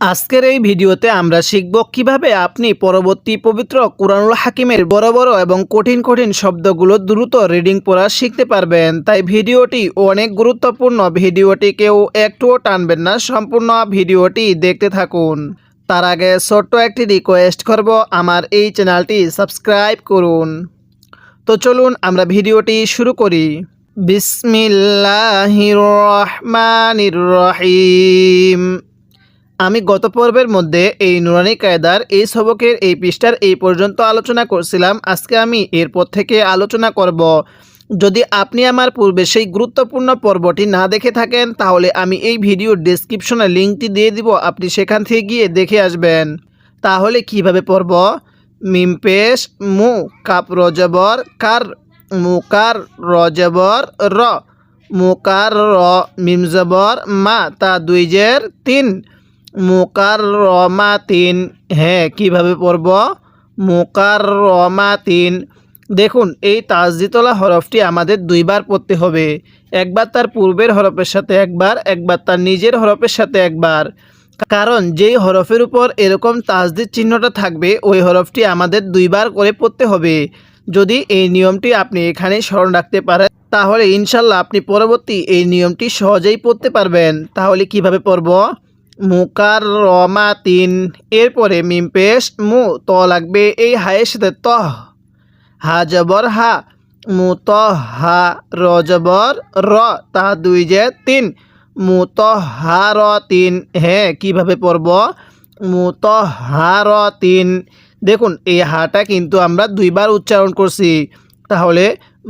আজকের এই ভিডিওতে আমরা শিখব কীভাবে আপনি পরবর্তী পবিত্র কুরআনুল হাকিমের বড় বড় এবং কঠিন কঠিন শব্দগুলো দ্রুত রিডিং পড়া শিখতে পারবেন। তাই ভিডিওটি অনেক গুরুত্বপূর্ণ। ভিডিওটি কেউ একটুও টানবেন না। সম্পূর্ণ ভিডিওটি দেখতে থাকুন। তার আগে ছোট্ট একটি রিকোয়েস্ট করব আমার এই চ্যানেলটি সাবস্ক্রাইব করুন। তো চলুন আমরা ভিডিওটি শুরু করি। বিসমিল্লাহির রহমানির রহিম। আমি গত পর্বের মধ্যে এই নুরানি কায়দার এই সবকের এই পৃষ্ঠার এই পর্যন্ত আলোচনা করছিলাম। আজকে আমি এরপর থেকে আলোচনা করব। যদি আপনি আমার পূর্বে সেই গুরুত্বপূর্ণ পর্বটি না দেখে থাকেন, তাহলে আমি এই ভিডিওর ডেসক্রিপশনে লিঙ্কটি দিয়ে দিব। আপনি সেখান থেকে গিয়ে দেখে আসবেন। তাহলে কীভাবে পড়ব? মিম পেশ মু কাপ রজবর কার মুকার রজবর র মুকার র মিমজবর মা তা দুই জের তিন মুকার রমা তিন হ্যাঁ কীভাবে পড়ব? মুকার রমা তিন দেখুন, এই তাজদিতলা হরফটি আমাদের দুইবার পড়তে হবে। একবার তার পূর্বের হরফের সাথে একবার একবার তার নিজের হরফের সাথে একবার। কারণ যেই হরফের উপর এরকম তাজদিদ চিহ্নটা থাকবে, ওই হরফটি আমাদের দুইবার করে পড়তে হবে। যদি এই নিয়মটি আপনি এখানে স্মরণ রাখতে পারেন, তাহলে ইনশাল্লাহ আপনি পরবর্তী এই নিয়মটি সহজেই পড়তে পারবেন। তাহলে কীভাবে পড়ব? মুকার রমা তিন এরপরে মিম পেশ, মু ত লাগবে এই হায়ের সাথে তহ হা জবর হা, মু ত হা র জবর র, তা দুই যে তিন। মু ত হা র তিন হ্যাঁ কীভাবে পড়ব? মু ত হা র তিন। দেখুন, এই হাটা কিন্তু আমরা দুইবার উচ্চারণ করছি। তাহলে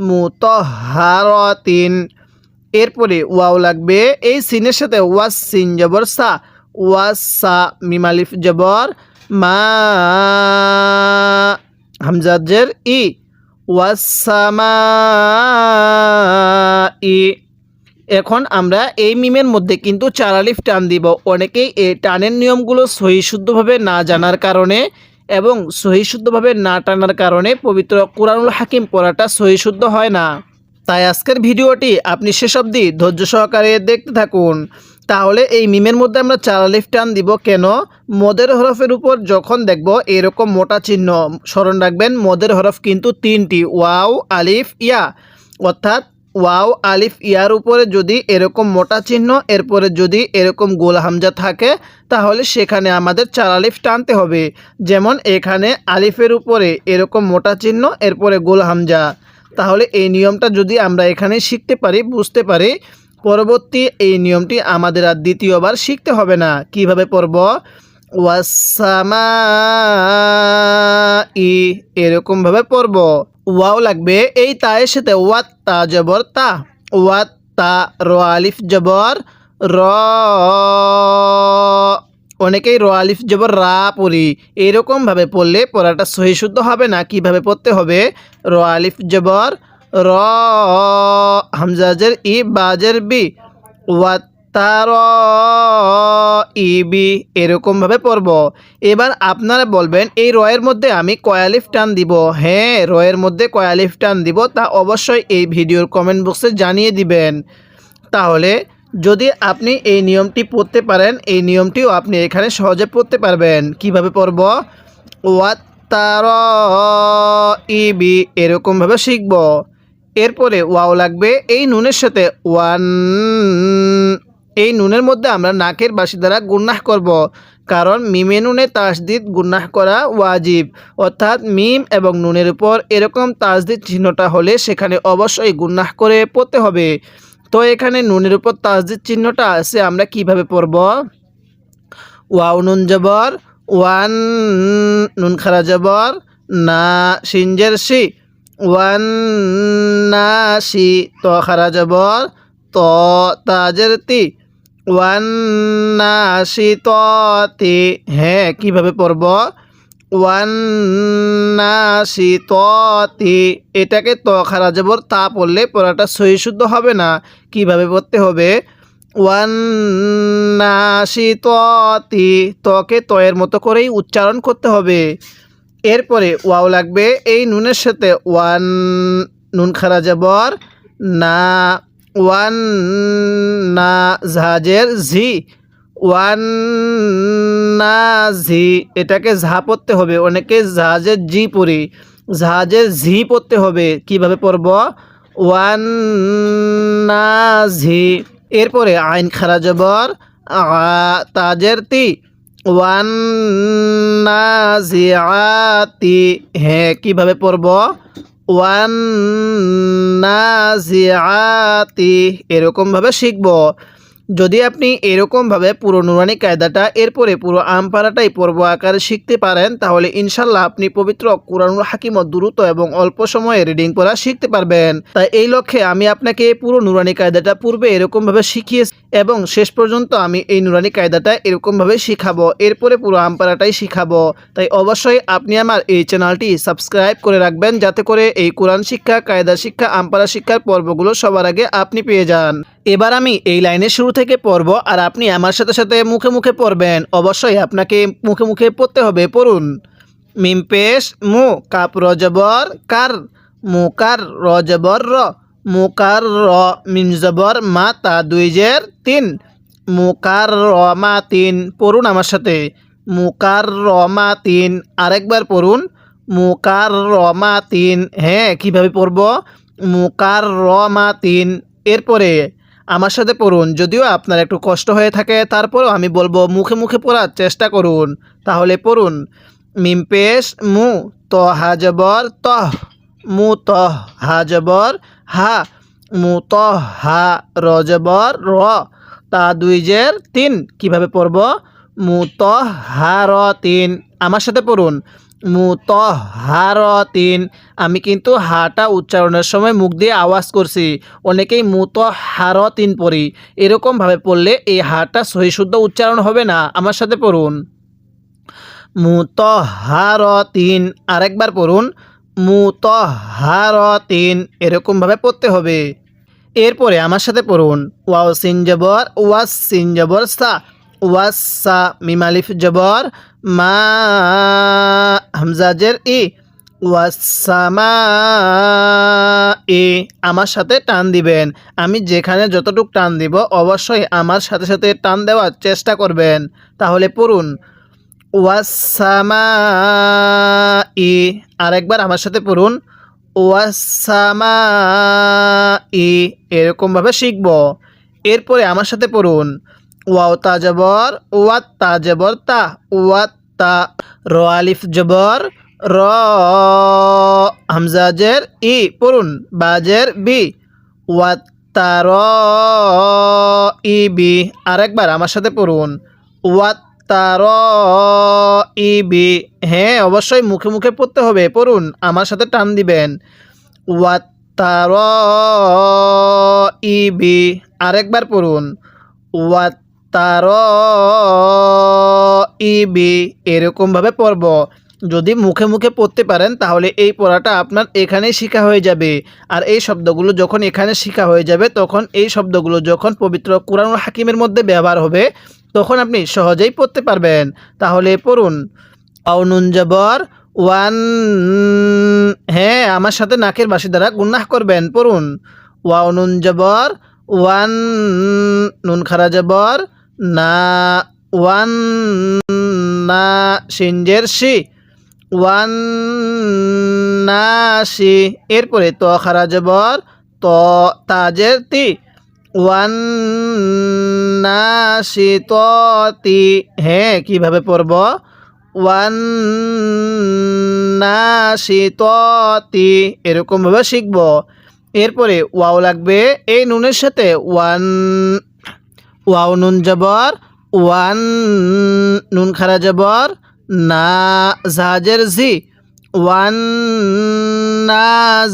মু ত হা র তিন। এরপরে ওয়াও লাগবে, এই সিনের সাথে ওয়াস সিন জবর সা। ওয়াস মিমালিফ জবর, মা হামজাজের ই ওয়াসামা ই। এখন আমরা এই মিমের মধ্যে কিন্তু চারালিফ টান দিব। অনেকেই এই টানের নিয়মগুলো সহি শুদ্ধভাবে না জানার কারণে এবং সহি শুদ্ধভাবে না টানার কারণে পবিত্র কোরআনুল হাকিম পড়াটা সহি শুদ্ধ হয় না। তাই আজকের ভিডিওটি আপনি শেষ অবধি ধৈর্য সহকারে দেখতে থাকুন। তাহলে এই মিমের মধ্যে আমরা চারালিফ টান দিব কেন? মদের হরফের উপর যখন দেখব এরকম মোটা চিহ্ন, স্মরণ রাখবেন, মদের হরফ কিন্তু তিনটি, ওয়াও, আলিফ, ইয়া। অর্থাৎ ওয়াও, আলিফ, ইয়ার উপরে যদি এরকম মোটা চিহ্ন, এরপরে যদি এরকম গোল হামজা থাকে, তাহলে সেখানে আমাদের চার আলিফ টানতে হবে। যেমন এখানে আলিফের উপরে এরকম মোটা চিহ্ন, এরপরে গোল হামজা। তাহলে এই নিয়মটা যদি আমরা এখানে শিখতে পারি, বুঝতে পারি পরবর্তী এই নিয়মটি আমাদের আর দ্বিতীয়বার শিখতে হবে না। কীভাবে পড়ব? ওয়াসামা ই এরকমভাবে পড়ব। ওয়াও লাগবে এই তায়ের সাথে ওয়াত তা। জবর তা ওয়াত তা র। আলিফ জবর র অনেকেই র আলিফ জবর রা পড়ি। এরকমভাবে পড়লে পড়াটা সহি শুদ্ধ হবে না। কীভাবে পড়তে হবে? র আলিফ জবর র, হামজাজের ই, বাজের বি, ওয়াত্তার ইবি এরকমভাবে পড়ব। এবার আপনারা বলবেন, এই রয়ের মধ্যে আমি কয়ালিফ টান দিব? হ্যাঁ রয়ের মধ্যে কয়ালিফ টান দিব, তা অবশ্যই এই ভিডিওর কমেন্ট বক্সে জানিয়ে দিবেন। তাহলে, যদি আপনি এই নিয়মটি পড়তে পারেন, এই নিয়মটিও আপনি এখানে সহজে পড়তে পারবেন। কীভাবে পড়ব? ওয়াত্তার ইবি এরকমভাবে শিখব। এরপরে ওয়াও লাগবে। এই নুনের সাথে ওয়ান, এই নুনের মধ্যে আমরা নাকের বাসি দ্বারা গুন্নাহ করব। কারণ মিমে নুনে তাসদিদ গুন্নাহ করা ওয়াজিব। অর্থাৎ মিম এবং নুনের উপর এরকম তাসদিদ চিহ্নটা হলে সেখানে অবশ্যই গুন্নাহ করে পড়তে হবে। তো এখানে নুনের উপর তাসদিদ চিহ্নটা আছে, আমরা কীভাবে পড়ব? ওয়াও নুন জবর, ওয়ান, নুন খারা জবর, না সিনজের সি ওয়ান না সি ত খারা জবর ত তাজের তি ওয়ান না তি হ্যাঁ কীভাবে পড়ব? ওয়ান না তি, এটাকে ত খারা জবর তা পড়লে পড়াটা সহি শুদ্ধ হবে না, কীভাবে পড়তে হবে? ওয়ান নাসি তি তকে তয়ের মতো করেই উচ্চারণ করতে হবে। এরপরে ওয়াও লাগবে, এই নুনের সাথে ওয়ান, নুন খারা যাবর না, ওয়ান, না, জাহাজের ঝি, ওয়ান নাজি এটাকে ঝা পড়তে হবে, অনেকে জাহাজের জি পড়ি, জাহাজের ঝি পড়তে হবে, কীভাবে পড়ব? ওয়ান নাজি এরপরে আইন খারা জবর তাজের তি ওয়ান নাজিআতি হ্যাঁ কীভাবে পড়ব? ওয়ান এরকম এরকমভাবে শিখব। যদি আপনি এরকমভাবে পুরো নুরানি কায়দাটা, এরপরে পুরো আমপাড়াটাই পর্ব আকারে শিখতে পারেন, তাহলে ইনশাল্লাহ আপনি পবিত্র কোরআনুল হাকিমত দ্রুত এবং অল্প সময়ে রিডিং পড়া শিখতে পারবেন। তাই এই লক্ষ্যে আমি আপনাকে পুরো নুরানি কায়দাটা পূর্বে এরকমভাবে শিখিয়ে এবং শেষ পর্যন্ত আমি এই নুরানি কায়দাটা এরকমভাবে শিখাবো, এরপরে পুরো আমপাড়াটাই শিখাবো। তাই অবশ্যই আপনি আমার এই চ্যানেলটি সাবস্ক্রাইব করে রাখবেন, যাতে করে এই কোরআন শিক্ষা, কায়দা শিক্ষা, আমপাড়া শিক্ষার পর্বগুলো সবার আগে আপনি পেয়ে যান। এবার আমি এই লাইনের শুরু থেকে পড়ব আর আপনি আমার সাথে সাথে মুখে মুখে পড়বেন। অবশ্যই আপনাকে মুখে মুখে পড়তে হবে। পড়ুন। মিম পেশ, মু কাপ রজবর কার মুকার রজবর র মুকার র মিম জবর মা, তা দুই জের, তিন। মুকার র, মা, তিন। পড়ুন আমার সাথে। মুকার র, মা, তিন। আরেকবার পড়ুন। মুকার র, মা, তিন। হ্যাঁ কীভাবে পড়ব? মুকার র, মা, তিন। এরপরে আমার সাথে পড়ুন, যদিও আপনার একটু কষ্ট হয়ে থাকে, তারপরেও আমি বলব মুখে মুখে পড়ার চেষ্টা করুন। তাহলে পড়ুন, মিম পেশ মু ত হাজবর তহ মু তহ হাজবর হা, মু ত হা রজবর র, তা দুই জের তিন। কীভাবে পড়ব? মু ত হা র তিন। আমার সাথে পড়ুন মু ত হা তিন আমি কিন্তু হাটা উচ্চারণের সময় মুখ দিয়ে আওয়াজ করছি। অনেকেই মুত হার তিন পড়ি। এরকমভাবে পড়লে এই হাটা সহি শুদ্ধ উচ্চারণ হবে না। আমার সাথে পড়ুন। মুত হার তিন আরেকবার পড়ুন। মুত হার তিন এরকমভাবে পড়তে হবে। এরপরে আমার সাথে পড়ুন। ওয়াও সিন জবর, ওয়াস সিন জবর, সা। ওয়াস সা মিমালিফ জবর মা হামজাজের ই ওয়াসামা এ আমার সাথে টান দিবেন। আমি যেখানে যতটুক টান দিব, অবশ্যই আমার সাথে সাথে টান দেওয়ার চেষ্টা করবেন। তাহলে পড়ুন। ওয়াসামা ই আরেকবার আমার সাথে পড়ুন। ওয়াসামা ই এরকমভাবে শিখব। এরপরে আমার সাথে পড়ুন। ওয়াও তা জবর, ওয়াত তা জবর তা, ওয়াত তা, র আলিফ জবর, র হামজাজের ই, পড়ুন বাজের বি, ওয়াত ওয়াত্তার ই, বি, আরেকবার আমার সাথে পড়ুন ওয়াত্তার ই, বি হ্যাঁ অবশ্যই মুখে মুখে পড়তে হবে, পড়ুন, আমার সাথে টান দিবেন, ওয়াত ওয়াত্তার ই, বি, আরেকবার পড়ুন ওয়াত্তার ই বি এরকমভাবে পড়ব। যদি মুখে মুখে পড়তে পারেন, তাহলে এই পড়াটা আপনার এখানেই শেখা হয়ে যাবে। আর এই শব্দগুলো যখন এখানে শেখা হয়ে যাবে, তখন এই শব্দগুলো যখন পবিত্র কোরআন হাকিমের মধ্যে ব্যবহার হবে, তখন আপনি সহজেই পড়তে পারবেন। তাহলে পড়ুন। আউনুন জবর, ওয়ান হ্যাঁ আমার সাথে নাকের বাসি দ্বারা গুন্নাহ করবেন, পড়ুন। ওয়াউনুন জবর, ওয়ান, নুন খারা জবর না, ওয়ান না সিনজের শি ওয়ান নাসি এরপরে ত খারা জবর ত তাজের তি, ওয়ান নাসি ত তি। হ্যাঁ কীভাবে পড়ব? ওয়ান নাসি ত তি, এরকমভাবে শিখব। এরপরে ওয়াও লাগবে, এই নুনের সাথে ওয়ান ওয়াও নুন জবর, ওয়ান নুন খারা জবর, না জাহাজের জি, ওয়ান না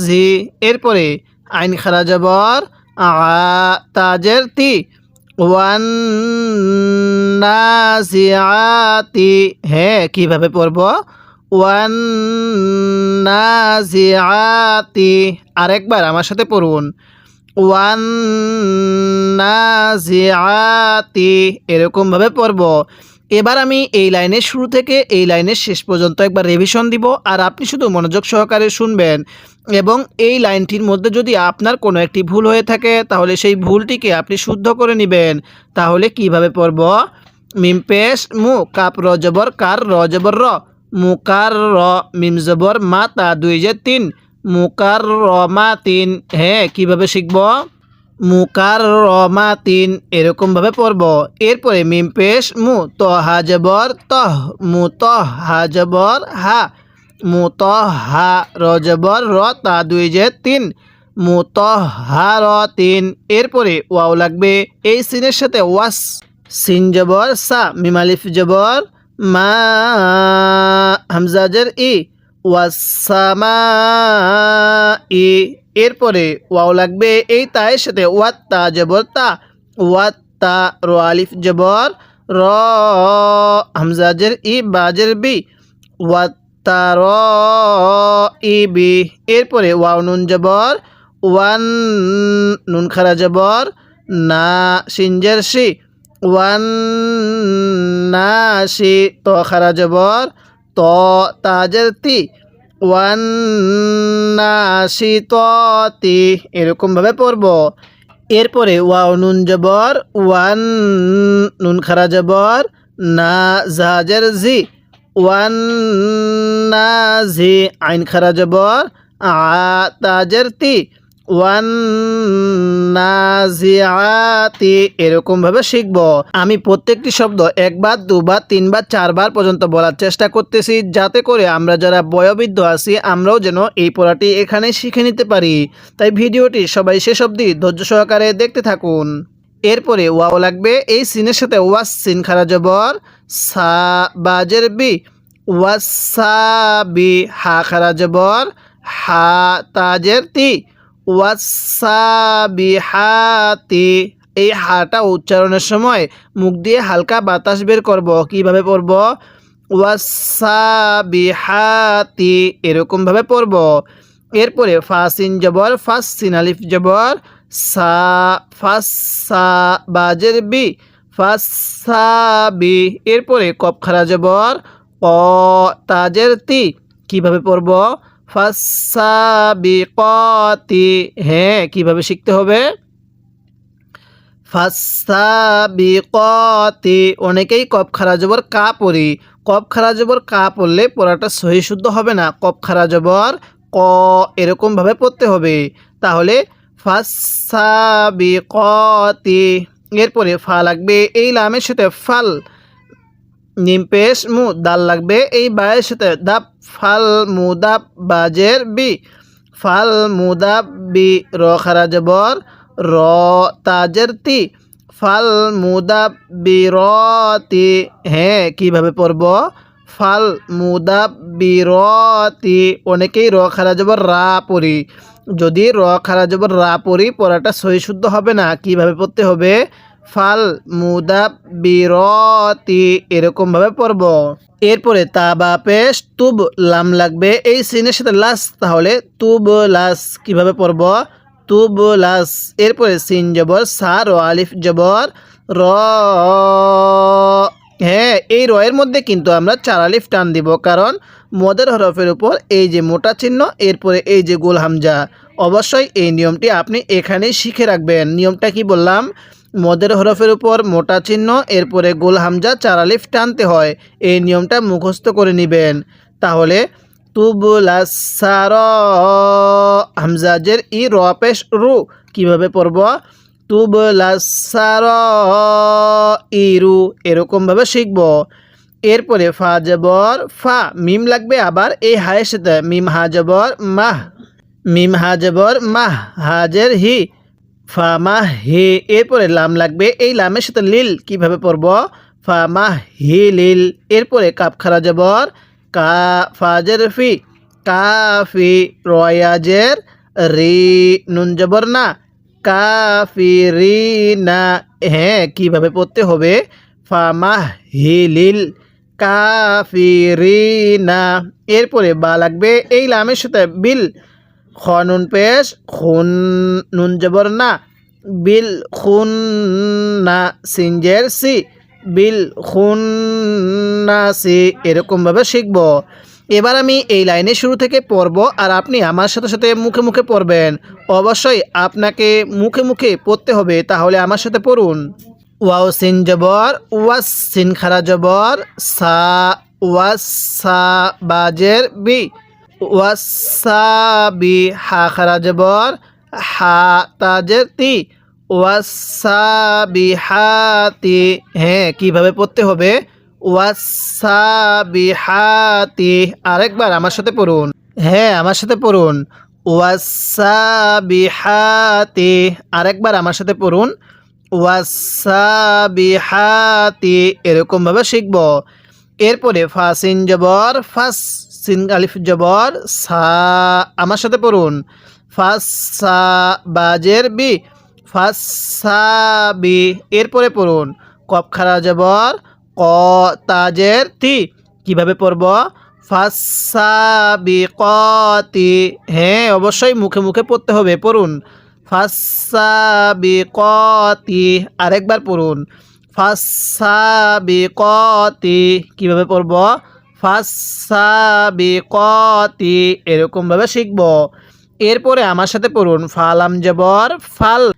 জি। এরপরে আইন খারা জবর, আ তাজের তি, ওয়ান না আতি হ্যাঁ কীভাবে পড়ব? ওয়ান না আতি আরেকবার আমার সাথে পড়ুন। ওয়ান না আতি এরকমভাবে পড়ব। এবার আমি এই লাইনের শুরু থেকে এই লাইনের শেষ পর্যন্ত একবার রিভিশন দিব, আর আপনি শুধু মনোযোগ সহকারে শুনবেন। এবং এই লাইনটির মধ্যে যদি আপনার কোনো একটি ভুল হয়ে থাকে, তাহলে সেই ভুলটিকে আপনি শুদ্ধ করে নেবেন। তাহলে কীভাবে পড়ব? মিম পেশ, মু, কাপ, র, জবর, কার, র, জবর, র। মুকার র, মিম, জবর, মা, তা, দুই, যে, তিন। মুকার র মা তিন হ্যাঁ কীভাবে শিখব? মুকার রমা তিন এরকমভাবে পড়ব। এরপরে মিম পেশ মু ত হা জবর তহ মু ত হা জবর হা মু ত হা র জবর র তা দুই যে তিন মু ত হা র তিন এরপরে ওয়াও লাগবে, এই সিনের সাথে ওয়াস সিন জবর সা মিমালিফ জবর, মা, হামজাজের ই ওয়াসামা ই এরপরে ওয়াও লাগবে এই তায়ের সাথে ওয়াত তা জবর তা ওয়াত্তা র আলিফ জবর র হামজাজের ই বাজের বি ওয়াত্তা র ই বি এরপরে ওয়াও নুন জবর ওয়ান নুন খারা জবর না সিনজের সি ওয়ান না সি ত খারা জবর ত তি এরকমভাবে পড়ব। এরপরে ওয়াও নুন জবর ওয়ান নুন খারা জবর না জি ওয়ান না জি আইন খারা জবর আ তাজের তি ওয়ান নাজিআতি এরকমভাবে শিখব। আমি প্রত্যেকটি শব্দ একবার, দুবার, তিনবার, চারবার পর্যন্ত বলার চেষ্টা করতেছি, যাতে করে আমরা যারা বয়োবৃদ্ধ আছি, আমরাও যেন এই পড়াটি এখানে শিখে নিতে পারি। তাই ভিডিওটি সবাই শেষ অবধি ধৈর্য সহকারে দেখতে থাকুন। এরপরে ওয়াও লাগবে। এই সিনের সাথে ওয়াস সিন খারা জবর, সা বাজের বি ওয়াসাবি হা খারা জবর, হা তাজের তি। ওয়াসাবিহাতি। এই হাটা উচ্চারণের সময় মুখ দিয়ে হালকা বাতাস বের করব। কীভাবে পড়ব? ওয়াসাবিহাতি, এরকমভাবে পড়ব। এরপরে ফাসিন জবর ফাস সিন আলিফ জবর, সা ফাস বাজের বি ফাস সা বি এরপরে কপ খারা জবর, অ, তাজের তি, কীভাবে পড়ব? ফাসাবিকতি হ্যাঁ কীভাবে শিখতে হবে? ফাসাবিকতি অনেকেই কপ খারা জবর কা পড়ি কপ খারা জবর কা পড়লে পড়াটা সহি শুদ্ধ হবে না। কপ খারা জবর ক এরকমভাবে পড়তে হবে। তাহলে ফাসাবিকতি এরপরে ফা লাগবে এই লামের সাথে ফাল। নিমপেশ মু, দাল লাগবে, এই বায়ের সাথে দাপ, ফাল মুদাব বাজের বি। ফাল মুদাব বি, র, খারা, জবর, র, তাজের তি। ফাল মুদাব বি, র, তি হ্যাঁ কীভাবে পড়ব? ফাল মুদাব বি, র, তি, অনেকেই র, খারা, জবর, রা পড়ি। যদি র, খারা, জবর, রা পড়ি, পড়াটা সহি শুদ্ধ হবে না, কীভাবে পড়তে হবে? ফাল মুদাব বিরতি এরকমভাবে পড়ব। এরপরে তা বা পেশ, তুব, লাম লাগবে। এই সিনের সাথে লাস, তাহলে তুব, লাস কীভাবে পড়ব? তুব, লাস। এরপরে সিন জবর সার ও আলিফ জবর, র। হ্যাঁ এই রয়ের মধ্যে কিন্তু আমরা চার আলিফ টান দিব, কারণ মদের হরফের উপর এই যে মোটা চিহ্ন, এরপরে এই যে গোল হামজা। অবশ্যই এই নিয়মটি আপনি এখানেই শিখে রাখবেন। নিয়মটা কি বললাম? মদের হরফের উপর মোটা চিহ্ন, এরপরে গোল হামজা, চারালিফ টানতে হয়। এই নিয়মটা মুখস্থ করে নেবেন। তাহলে তুবুলাসার হামজাজের ই র পেশ রু। কীভাবে পড়ব? তুবুলাসার ইরু এরকমভাবে শিখব। এরপরে ফা জবর, ফা, মিম লাগবে আবার এই হায়ের সাথে। মিম হাজবর মাহ। মিম হাজবর মাহ। হাজের হি। ফামা হে, এরপরে লাম লাগবে। এই লামের সাথে লিল কীভাবে পড়ব? ফামা হি লিল, এরপরে কাপ খারা জবর, কা ফাজের ফি কাফি রয়াজের রি, নুন জবর না কাফি রি না হ্যাঁ কীভাবে পড়তে হবে? ফামা হি লিল কাফি রি না, এরপরে বা লাগবে। এই লামের সাথে বিল খ নুন পেশ, খুন নুন জবর না। বিল খুন না সিনজের সি। বিল খুন না সি এরকমভাবে শিখব। এবার আমি এই লাইনে শুরু থেকে পড়ব আর আপনি আমার সাথে সাথে মুখে মুখে পড়বেন। অবশ্যই আপনাকে মুখে মুখে পড়তে হবে, তাহলে আমার সাথে পড়ুন। ওয়াও সিন জবর, ওয়াস সিন খারা জবর, সা, ওয়াস সা বাজের বি। ওয়াসা বি হা খারা জবর হা তাজের তি ওয়াসা বি হাতি হ্যাঁ কীভাবে পড়তে হবে? ওয়াসা বি হাতি আরেকবার আমার সাথে পড়ুন। হ্যাঁ আমার সাথে পড়ুন। ওয়াসা বি হাতি আরেকবার আমার সাথে পড়ুন। ওয়াসাবিহাতি, এরকমভাবে শিখব। এরপরে ফাসিন জবর ফাস সিন আলিফ জবর, সা, আমার সাথে পড়ুন। ফাস সা বাজের বি ফাস সা বি এরপরে পড়ুন। কপ খারা জবর ক তাজের তি, কীভাবে পড়ব? ফাসাবি, কতি হ্যাঁ অবশ্যই মুখে মুখে পড়তে হবে, পড়ুন। ফাসাবিকতি আরেকবার পড়ুন। ফাসাবিকতি কীভাবে পড়ব? ফাসাবিকতি এরকমভাবে শিখব। এরপরে আমার সাথে পড়ুন, ফালাম জবর, ফাল,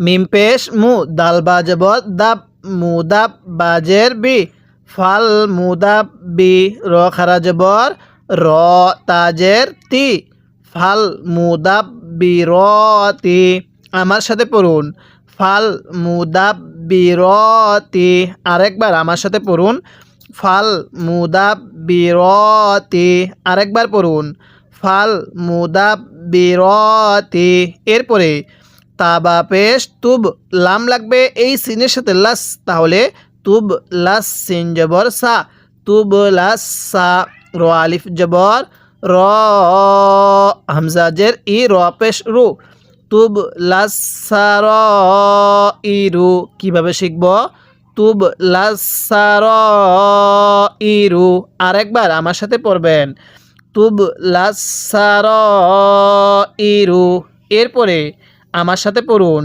মিম পেশ, মু, দাল বা জবর, দাব মুদাব বাজের, বি, ফাল মুদাব বি, র, খারা জবর, র, তাজের, তি, ফাল মুদাব্বিরতি আমার সাথে পড়ুন, ফাল মুদাব্বিরতি আরেকবার আমার সাথে পড়ুন ফাল মুদাব্বিরতি। আরেকবার পড়ুন। ফাল মুদাব্বিরতি। এরপরে তাবা পেশ তুব লাম লাগবে এই সিনের সাথে লাস, তাহলে তুব লাস সিন জবর সা, তুব লাস সা, র আলিফ জবর, র হামজাজের ই র পেশ রু, তুব লাস সা, র ই রু। কীভাবে শিখব? তুব লাসার ইরু আরেকবার আমার সাথে পড়বেন। তুব লাসার ইরু এরপরে আমার সাথে পড়ুন।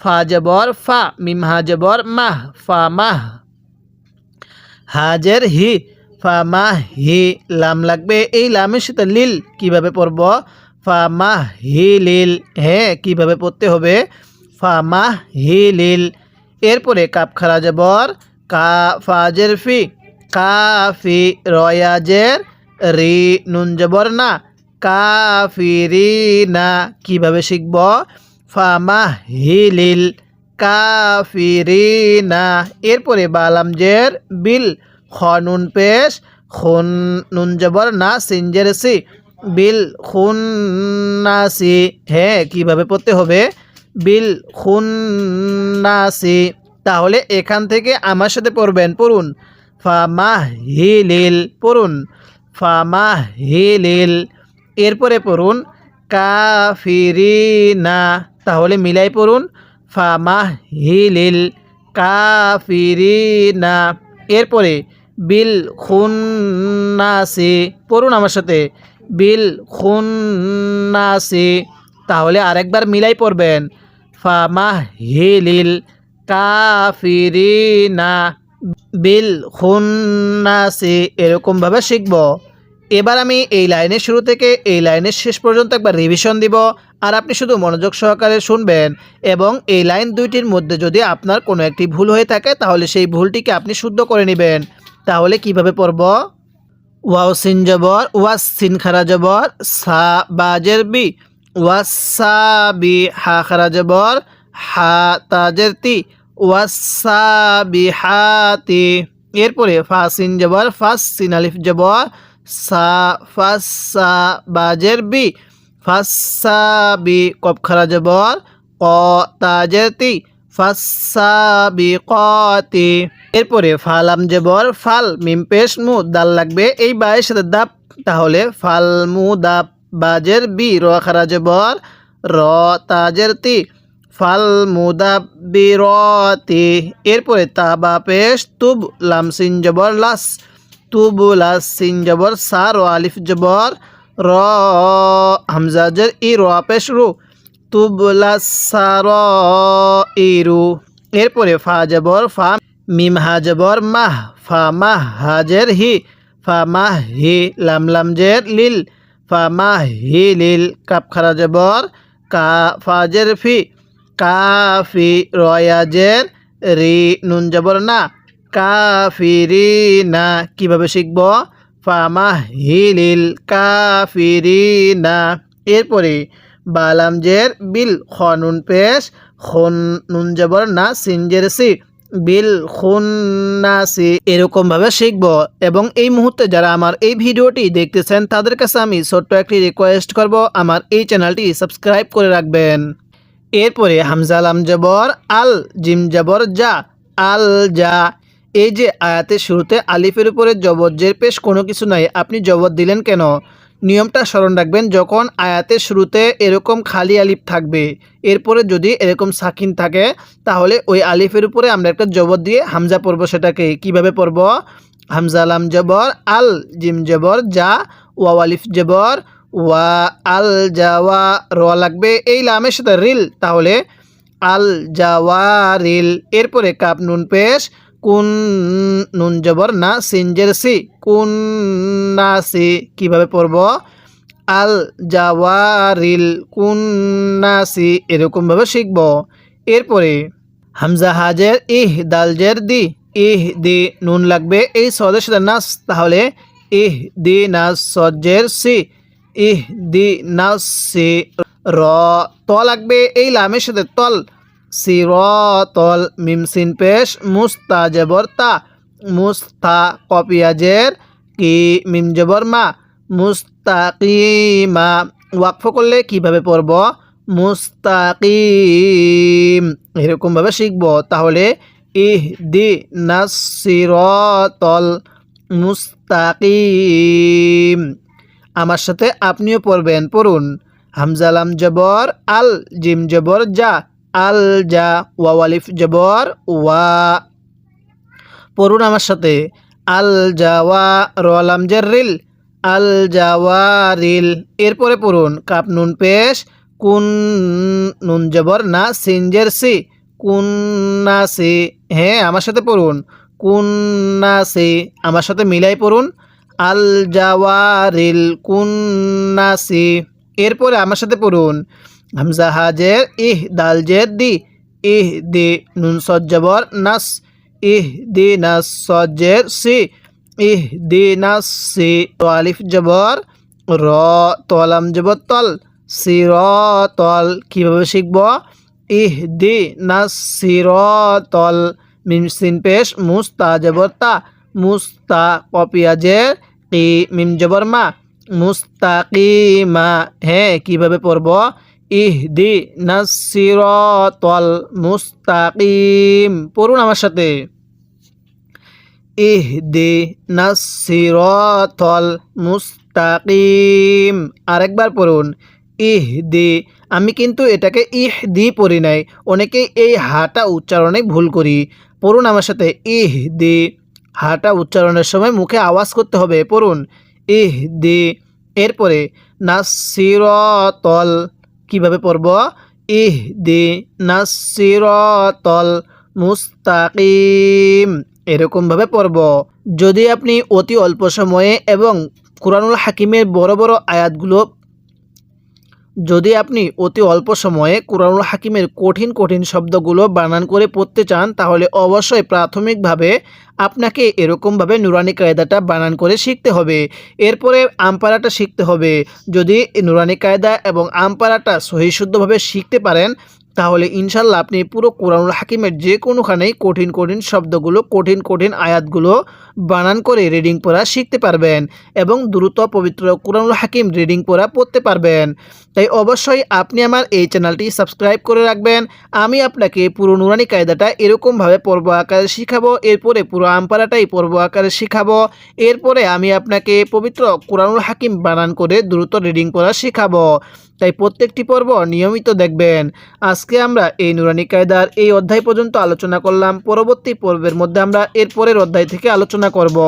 ফা জবর ফা, মিম হাজবর মাহ, ফা মাহ। হাজের হি ফামা হি, লাম লাগবে এই লামের সাথে লিল কীভাবে পড়ব? ফা মাহ হি লিল হ্যাঁ কীভাবে পড়তে হবে? ফামা হি লিল। এরপরে কাপ খারা জবর কা ফাজের ফি, কাফি রয়াজের রি, নুন জবর না কাফিরি না। কীভাবে শিখব? ফামা হিলিল কাফিরি না। এরপরে বালামজের বিল, খ নুন পেশ, খুন নুন জবর না, সিনজের সি, বিল, খুন নাসি হ্যাঁ কীভাবে পড়তে হবে? বিল খুন নাসি তাহলে এখান থেকে আমার সাথে পড়বেন, পড়ুন। ফামাহ হিলিল পড়ুন। ফামাহ হিলিল এরপরে পড়ুন, কাফিরিনা, তাহলে মিলাই পড়ুন। ফামাহ হিলিল কাফিরিনা, এরপরে বিল খুন্নাসি পড়ুন আমার সাথে। বিল খুন্নাসি তাহলে আরেকবার মিলাই পড়বেন। ফামাহ হিলিল কাফিরিনা বিল খুন্নাসি এরকমভাবে শিখব। এবার আমি এই লাইনের শুরু থেকে এই লাইনের শেষ পর্যন্ত একবার রিভিশন দিব আর আপনি শুধু মনোযোগ সহকারে শুনবেন এবং এই লাইন দুইটির মধ্যে যদি আপনার কোনো একটি ভুল হয়ে থাকে তাহলে সেই ভুলটিকে আপনি শুদ্ধ করে নেবেন। তাহলে কীভাবে পড়ব? ওয়াও সিন জবর, ওয়াস সিন খারা জবর, সা বাজের বি। ওয়াসা বি হা খারা জবর হা তাজের তি ওয়াসা বি হাতি এরপরে ফা সিন জবর ফাস সিন আলিফ জবর সা ফাস বাজের বি ফাসা বি কপ খারা জবর ক তাজের তি ফাসা বি কতি এরপরে ফালাম জবর ফাল, মিম, পেশ, মু, দাল লাগবে, এই সাথে দাপ, তাহলে ফাল, মু, দাপ। বাজের বি, র খারা জবর র তাজের তি, ফাল মুদাব বিরতি এরপরে তাবা পেশ, তুব লাম সিন জবর লাস, তুব লাস সিন জবর সা, র আলিফ জবর, র হামজাজের ই, র পেশ রু, তুব লাস তুবলা সার ইরু এরপরে ফা জবর, ফা মিম হা জবর, মাহ, ফা মাহ হাজের হি, ফা মাহ হি, লাম লাম জের লিল। ফা কাপ খারা জবর কা ফি কাফি রয়াজের রি নুন জবর না কাফিরি না, কীভাবে শিখব? ফামা হিলিল কাফিরিনা এরপরে বালাম জের বিল খনুন পেশ খন নুন জবর না সিনজের সি। বিল খুন্নাসি এরকম ভাবে শিখব। এবং এই মুহূর্তে যারা আমার এই ভিডিওটি দেখতেছেন, তাদের কাছে আমি ছোট্ট একটি রিকোয়েস্ট করব। আমার এই চ্যানেলটি সাবস্ক্রাইব করে রাখবেন। এরপরে হামজা লাম জবর আল জিম জবর যা আল যা এই যে আয়াতের শুরুতে আলিফের উপরে জবজ্জের পেশ কোনো কিছু নাই, আপনি জবর দিলেন কেন? নিয়মটা স্মরণ রাখবেন, যখন আয়াতের শুরুতে এরকম খালি আলিফ থাকবে, এরপরে যদি এরকম সাকিন থাকে, তাহলে ওই আলিফের উপরে আমরা একটা জবর দিয়ে হামজা পড়ব সেটাকে। কীভাবে পড়ব? হামজা লাম জবর, আল জিম জবর যা ওয়া আলিফ জবর, ওয়া, আল জাওয়া র লাগবে। এই লামের সাথে রিল, তাহলে আল জাওয়া রিল, এরপরে কাপ, নুন পেশ কুন নুন জবর না সিনজের সি। কুন না সি, কীভাবে পড়ব? আল জাওয়ারিল, কুন না সি, এরকমভাবে শিখব। এরপরে, হামজা হাজের ইহ দালজের দি। ইহ, দি, নুন লাগবে এই সদের সাথে নাস, তাহলে ইহ, দি, নাস সজ্জের সি। ইহ, দি, নাস, সি, র, ত লাগবে এই লামের সাথে তল। সিরতল মিমসিন পেশ মুস্তা জবর তা। মুস্তা কপিয়াজের কি মিম জবর মা? মুস্তাকিমা। ওয়াকফ করলে কীভাবে পড়ব? মুস্তাকিম। এরকমভাবে শিখব। তাহলে ইহ দি নাসিরতল মুস্তাকিম। আমার সাথে আপনিও পড়বেন। পড়ুন। হামজালাম জবর আল জিম জবর যা আল যা ওয়ালিফ জবর, ওয়া। পড়ুন আমার সাথে। আল জাওয়া রলাম রিল। আল এরপরে পড়ুন। কাপ, নুন, পেশ। কুন, নুন, জবর, না সিনজের সি। কুন, না, সি। হ্যাঁ আমার সাথে পড়ুন। কুন, না, সি। আমার সাথে মিলাই পড়ুন। আল না, সি। এরপরে আমার সাথে পড়ুন। হামজা হাজের ইহ দাল জের দি, ইহ দি নুন সজ্জবর নাস, ইহ দি নাস সজ্জের সি, ইহ দি নাস সি আলিফ জবর, র তলাম জবর তল, সি র তল কীভাবে শিখব? ইহ দি নাস সি র তল, মিম সিন পেশ মুস্তা জবর তা, মুস্তা কপিয়াজের কি মিম জবর মা মুস্তাকিমা হ্যাঁ কীভাবে পড়ব? ইহদি নাসিরতল মুস্তাকিম। পড়ুন আমার সাথে। ইহদি নাসিরতল মুস্তাকিম। আরেকবার পড়ুন। ইহদি, আমি কিন্তু এটাকে ইহ দি পড়ি নাই। অনেকে এই হাটা উচ্চারণে ভুল করি। পড়ুন আমার সাথে। ইহ দি হাটা উচ্চারণের সময় মুখে আওয়াজ করতে হবে। পড়ুন। ইহ দি এরপরে নাসিরতল কীভাবে পড়ব? ইহ দি নাসিরতল মুস্তাকিম। এরকমভাবে পড়ব। যদি আপনি অতি অল্প সময়ে এবং কোরআনুল হাকিমের বড় বড় আয়াতগুলো যদি আপনি অতি অল্প সময়ে কোরআনুল হাকিমের কঠিন কঠিন শব্দগুলো বানান করে পড়তে চান, তাহলে অবশ্যই প্রাথমিকভাবে আপনাকে এরকমভাবে নুরানি কায়দাটা বানান করে শিখতে হবে। এরপরে আমপারাটা শিখতে হবে। যদি নুরানি কায়দা এবং আমপারাটা সহিশুদ্ধভাবে শিখতে পারেন তাহলে ইনশাল্লাহ আপনি পুরো কোরআনুল হাকিমের যে কোনোখানেই কঠিন কঠিন শব্দগুলো, কঠিন কঠিন আয়াতগুলো বানান করে রিডিং পড়া শিখতে পারবেন এবং দ্রুত পবিত্র কোরআনুল হাকিম রিডিং পড়া পড়তে পারবেন। তাই অবশ্যই আপনি আমার এই চ্যানেলটি সাবস্ক্রাইব করে রাখবেন। আমি আপনাকে পুরো নুরানি কায়দাটা এরকমভাবে পর্ব আকারে শিখাবো, এরপরে পুরো আমপারাটাই পর্ব আকারে শিখাবো, এরপরে আমি আপনাকে পবিত্র কোরআনুল হাকিম বানান করে দ্রুত রিডিং পড়া শিখাবো। তাই প্রত্যেকটি পর্ব নিয়মিত দেখবেন। আজকে আমরা এই নুরানি কায়দার এই অধ্যায় পর্যন্ত আলোচনা করলাম। পরবর্তী পর্বের মধ্যে আমরা এরপরের অধ্যায় থেকে আলোচনা করব।